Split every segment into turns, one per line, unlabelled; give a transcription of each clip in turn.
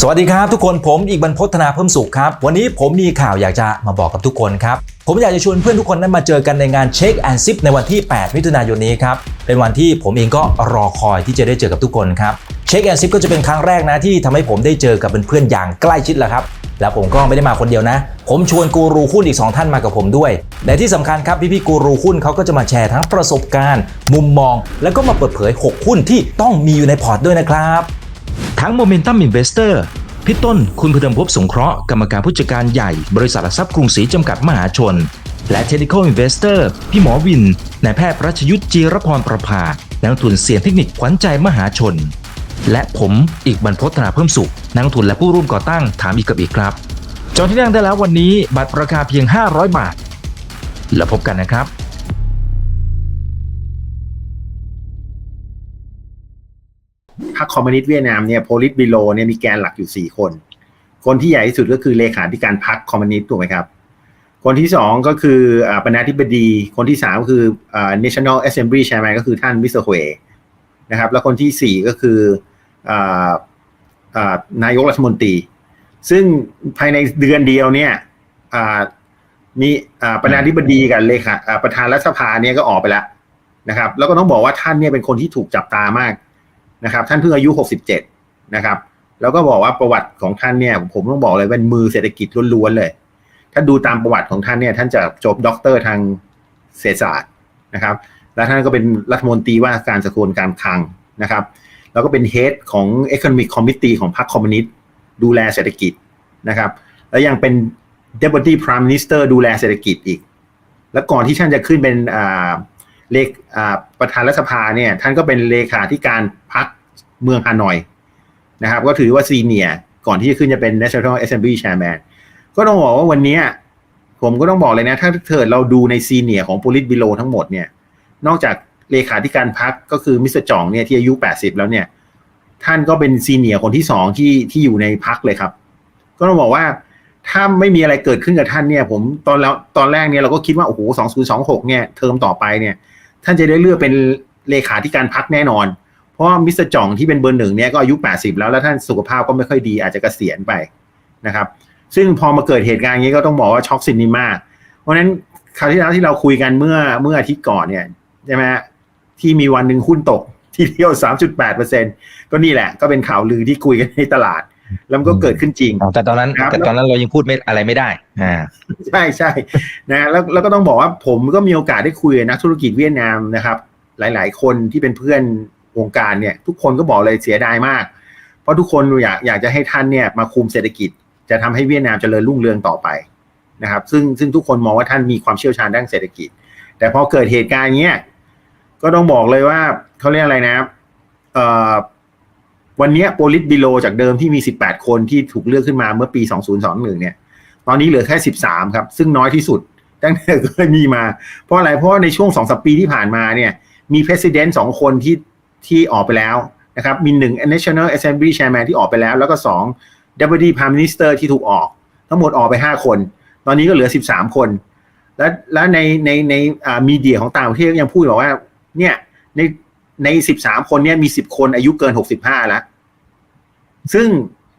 สวัสดีครับทุกคนผมอีกบรรพฒนาเพิ่มสุขครับ วันนี้ผมมีข่าวอยากจะมาบอกกับทุกคนครับ ผมอยากจะชวนเพื่อนทุกคนนั้นมาเจอกันในงานเช็คแอนซิปในวันที่ 8 มิถุนายนนี้ครับ เป็นวันที่ผมเองก็รอคอยที่จะได้เจอกับทุกคนครับเช็คแอนซิปก็จะเป็นครั้งแรกนะที่ทำให้ผมได้เจอกับเพื่อนๆอย่างใกล้ชิดแหละครับแล้วผมก็ไม่ได้มาคนเดียวนะ ผมชวนกูรูหุ้นอีก 2 ท่านมากับผมด้วย และที่สำคัญครับพี่ๆกูรูหุ้นเขาก็จะมาแชร์ทั้งประสบการณ์ มุมมอง แล้วก็มาเปิดเผย 6 หุ้นที่ต้องมีอยู่ในพอร์ตด้วยนะครับ ทั้ง Momentum Investor พี่ต้น คุณพเดิมภพสงเคราะห์กรรมการผู้จัดการใหญ่ บริษัทหลักทรัพย์กรุงศรีจำกัดมหาชน และ Technical Investor พี่หมอวินนายแพทย์รัชยุทธจีรพรประภานักลงทุนเสียงเทคนิคขวัญใจมหาชน และผมอีกบรรพฒนาเพิ่มสุขนักลงทุนและผู้ร่วมก่อตั้งถามอีกกับอีกครับจองที่นั่งได้แล้ววันนี้บัตรราคาเพียง 500 บาท แล้วพบกันนะครับ
พรรคคอมมิวนิสต์เวียดนามเนี่ยโพลิตบิโลเนี่ยมีแกนหลักอยู่สี่คน คนที่ใหญ่ที่สุดก็คือเลขาธิการพรรคคอมมิวนิสต์ถูกไหมครับ คนที่สองก็คือประธานธิบดี คนที่สามก็คือ National Assembly Chairman ก็คือท่านมิสเตอร์ฮวยนะครับ แล้วคนที่สี่ก็คืออนายกรัฐมนตรี ซึ่งภายในเดือนเดียวเนี่ยมีประธานาธิบดีกับเลขาประธานรัฐสภาเนี่ยก็ออกไปแล้วนะครับ แล้วก็ต้องบอกว่าท่านเนี่ยเป็นคนที่ถูกจับตามาก นะครับ ท่านเพิ่งอายุ 67 นะครับ แล้วก็บอกว่าประวัติของท่านเนี่ย ผมต้องบอกเลยเป็นมือเศรษฐกิจล้วนๆเลย ถ้าดูตามประวัติของท่านเนี่ย ท่านจะจบด็อกเตอร์ทางเศรษฐศาสตร์นะครับ แล้วท่านก็เป็นรัฐมนตรีว่าการกระทรวงการคลังนะครับ แล้วก็เป็นเฮดของ Economic Committee ของพรรคคอมมิวนิสต์ดูแลเศรษฐกิจนะครับ แล้วยังเป็น Deputy Prime Minister ดูแลเศรษฐกิจอีก แล้วก่อนที่ท่านจะขึ้นเป็นอ่า เลขาประธานรัฐสภาเนี่ยท่านก็เป็นเลขาธิการพรรคเมืองฮานอยนะครับ ก็ถือว่าซีเนียร์ก่อนที่จะขึ้นจะเป็น National Assembly Chairman ก็ต้องบอกว่าวันนี้ผมก็ต้องบอกเลยนะ ถ้าเกิดเราดูในซีเนียร์ของ p o l i t b u r o ทั้งหมดเนี่ย นอกจากเลขาธิการพรรคก็คือมิสเตอร์จ่องเนี่ยที่อายุ 80 แล้วเนี่ย ท่านก็เป็นซีเนียร์คนที่สองที่ที่อยู่ในพรรคเลยครับ ก็ต้องบอกว่า ถ้าไม่มีอะไรเกิดขึ้นกับท่านเนี่ย ผมตอนแล้วตอนแรกเนี่ยเราก็คิดว่าโอ้โห2026เนี่ยเทอมต่อไปเนี่ย ท่านจะได้เลือกเป็นเลขาธิการพักแน่นอน เพราะมิสเตอร์จ่องที่เป็นเบอร์หนึ่งเนี่ยก็อายุ80แล้วแล้วท่านสุขภาพก็ไม่ค่อยดีอาจจะเกษียณไปนะครับ ซึ่งพอมาเกิดเหตุการณ์นี้ก็ต้องบอกว่าช็อกซินิมาเพราะฉะนั้นคราวที่แล้วที่เราคุยกันเมื่อเมื่ออาทิตย์ก่อนเนี่ยใช่ไหมฮะที่มีวันหนึ่งหุ้นตก ทีเดียว3.8%ก็นี่แหละ ก็เป็นข่าวลือที่คุยกันในตลาด แล้วมันก็เกิดขึ้นจริง
แต่ตอนนั้น
ครับ
แต่ตอนนั้นเรายังพูดไม่อะไรไม่ได้อ่า
ใช่ใช่นะแล้วแล้วก็ต้องบอกว่าผมก็มีโอกาสได้คุยกับนักธุรกิจเวียดนามนะครับ หลาย ๆ คนที่เป็นเพื่อนวงการเนี่ย ทุกคนก็บอกเลยเสียดายมาก เพราะทุกคนอยากอยากจะให้ท่านเนี่ยมาคุมเศรษฐกิจ จะทำให้เวียดนามเจริญรุ่งเรืองต่อไปนะครับ ซึ่งซึ่งทุกคนมองว่าท่านมีความเชี่ยวชาญด้านเศรษฐกิจ แต่พอเกิดเหตุการณ์เนี้ยก็ต้องบอกเลยว่าเขาเรียกอะไรนะเอ่อ วันนี้โปลิตบิโลจากเดิมที่มี 18 คนที่ถูกเลือกขึ้นมาเมื่อปี 2021 เนี่ย ตอนนี้เหลือแค่ 13 ครับ ซึ่งน้อยที่สุด ตั้งแต่เคยมีมา เพราะอะไร เพราะในช่วงสองสปีที่ผ่านมาเนี่ย มีประธานสองคนที่ที่ออกไปแล้วนะครับ มีหนึ่ง National Assembly Chairman ที่ออกไปแล้ว แล้วก็สอง Deputy Prime Minister ที่ถูกออก ทั้งหมดออกไป 5 คน ตอนนี้ก็เหลือ 13 คน และและในในในอ่ามีเดียของต่างประเทศก็ยังพูดบอกว่าเนี่ยใน ใน13คนเนี่ยมี10คนอายุเกิน65แล้ว ซึ่ง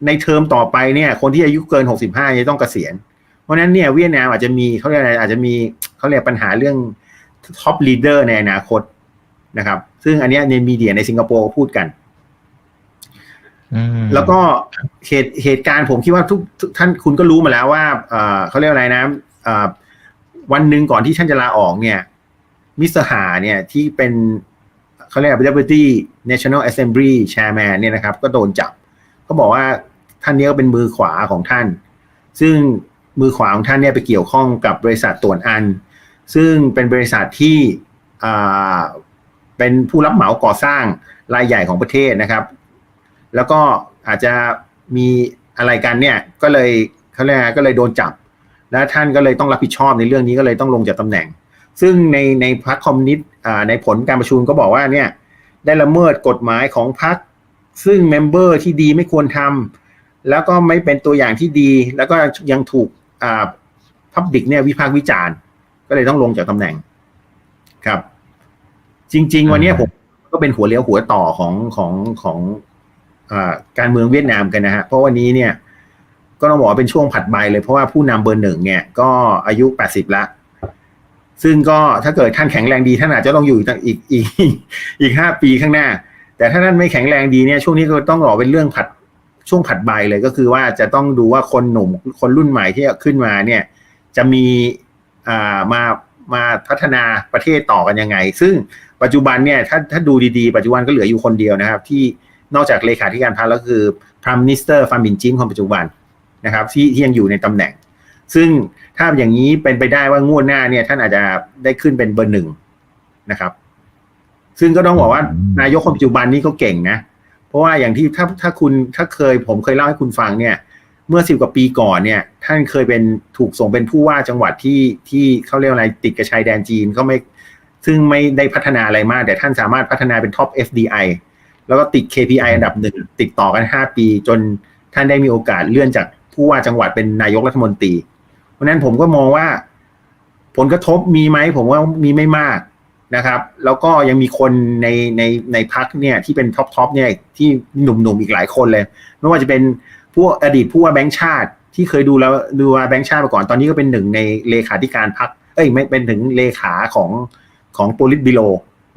ในเทอมต่อไปเนี่ย คนที่อายุเกิน65จะต้องเกษียณ เพราะฉะนั้นเนี่ยเวียดนามอาจจะมีเขาเรียกอะไรอาจจะมีเขาเรียกปัญหาเรื่องท็อปลีดเดอร์ในอนาคตนะครับ ซึ่งอันเนี้ยในมีเดียในสิงคโปร์พูดกัน
อืม
แล้วก็เหตุเหตุการณ์ผมคิดว่าทุกทุกท่านคุณก็รู้มาแล้วว่าเอ่อเขาเรียกอะไรนะเอ่อวันหนึ่งก่อนที่ท่านจะลาออกเนี่ยมิสเตอร์หาเนี่ยที่เป็น เขาเรียก Deputy National Assembly Chairman เนี่ยนะครับ ก็โดนจับเขาบอกว่าท่านนี้ก็เป็นมือขวาของท่าน ซึ่งมือขวาของท่านเนี่ยไปเกี่ยวข้องกับบริษัทตวนอัน ซึ่งเป็นบริษัทที่อ่าเป็นผู้รับเหมาก่อสร้างรายใหญ่ของประเทศนะครับ แล้วก็อาจจะมีอะไรกันเนี่ยก็เลยเขาเรียกก็เลยโดนจับ แล้วท่านก็เลยต้องรับผิดชอบในเรื่องนี้ก็เลยต้องลงจากตำแหน่ง ซึ่งในในพรรคคอมมิวนิสต์ ในผลการประชุมก็บอกว่าเนี่ยได้ละเมิดกฎหมายของพรรคซึ่งเมมเบอร์ที่ดีไม่ควรทำแล้วก็ไม่เป็นตัวอย่างที่ดี แล้วก็ยังถูกพับบิกเนี่ยวิพากษ์วิจารณ์ ก็เลยต้องลงจากตำแหน่งครับ จริง ๆ วันนี้ผมก็เป็นหัวเลี้ยวหัวต่อของของของอการเมืองเวียดนามกันนะฮะเพราะวันนี้เนี่ยก็ต้องบอกว่าเป็นช่วงผัดใบเลยเพราะว่าผู้นำเบอร์หนึ่งเนี่ย ก็อายุ 80ละ ซึ่งก็ถ้าเกิดท่านแข็งแรงดีท่านอาจจะต้องอยู่อีกอีกอีกห้าปีข้างหน้า แต่ถ้าท่านไม่แข็งแรงดีเนี่ยช่วงนี้ก็ต้องรอเป็นเรื่องผัดช่วงผัดใบเลยก็คือว่าจะต้องดูว่าคนหนุ่มคนรุ่นใหม่ที่ขึ้นมาเนี่ยจะมีอ่ามามาพัฒนาประเทศต่อกันยังไง ซึ่งปัจจุบันเนี่ยถ้าถ้าดูดีๆ ปัจจุบันก็เหลืออยู่คนเดียวนะครับ ที่นอกจากเลขาธิการพรรคแล้วคือ Prime Minister ฟามินจินคนปัจจุบันนะครับที่ที่ยังอยู่ในตำแหน่ง ซึ่งถ้าอย่างนี้เป็นไปได้ว่างวดหน้าเนี่ย ท่านอาจจะได้ขึ้นเป็นเบอร์หนึ่งนะครับ ซึ่งก็ต้องบอกว่า
อืม
นายกคนปัจจุบันนี่ก็เก่งนะ เพราะว่าอย่างที่ถ้าถ้าคุณถ้าเคยผมเคยเล่าให้คุณฟังเนี่ย เมื่อสิบกว่าปีก่อนเนี่ย ท่านเคยเป็นถูกส่งเป็นผู้ว่าจังหวัดที่ที่เขาเรียกว่าอะไรติดกับชายแดนจีนก็ไม่ซึ่งไม่ได้พัฒนาอะไรมาก แต่ท่านสามารถพัฒนาเป็นท็อป FDI แล้วก็ติด KPI อันดับหนึ่งติดต่อกัน 5 ปี จนท่านได้มีโอกาสเลื่อนจากผู้ว่าจังหวัดเป็นนายกรัฐมนตรีเพ ราะนั้นผมก็มองว่า ผลกระทบมีไหมผมว่ามีไม่มากนะครับ แล้วก็ยังมีคนในในในพักเนี่ยที่เป็นท็อปทอปเนี่ยที่หนุ่มๆอีกหลายคนเลย ไม่ว่าจะเป็นผู้อดีตผู้ว่าแบงค์ชาติที่เคยดูแล้วดูว่าแบงค์ชาติมาก่อนตอนนี้ก็เป็นหนึ่งในเลขาธิการพักเอ้ยไม่เป็นถึงเลขาของของโปลิตบิโล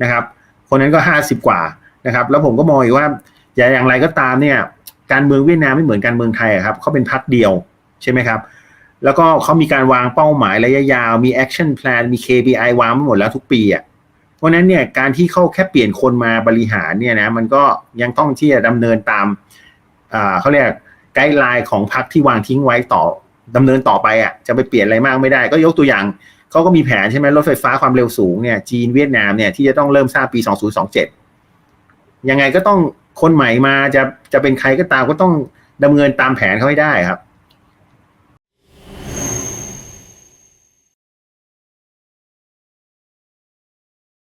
นะครับ คนนั้นก็ห้าสิบกว่านะครับ แล้วผมก็มองอีกว่าอย่างไรก็ตามเนี่ย การเมืองเวียดนามไม่เหมือนการเมืองไทยครับเขาเป็นพักเดียวใช่ไหมครับ แล้วก็เขามีการวางเป้าหมายระยะยาว มี action plan มี KPI วางมาหมดแล้วทุกปีอะเพราะนั้นเนี่ยการที่เขาแค่เปลี่ยนคนมาบริหารเนี่ยนะมันก็ยังต้องที่จะดำเนินตามเขาเรียกไกด์ไลน์ของพรรคที่วางทิ้งไว้ต่อดำเนินต่อไปอะจะไปเปลี่ยนอะไรมากไม่ได้ ก็ยกตัวอย่างเขาก็มีแผนใช่ไหมรถไฟฟ้าความเร็วสูงเนี่ยจีนเวียดนามเนี่ยที่จะต้องเริ่มสร้างปี 2027 ยังไงก็ต้องคนใหม่มาจะจะเป็นใครก็ตามก็ต้องดำเนินตามแผนเขาให้ได้ครับ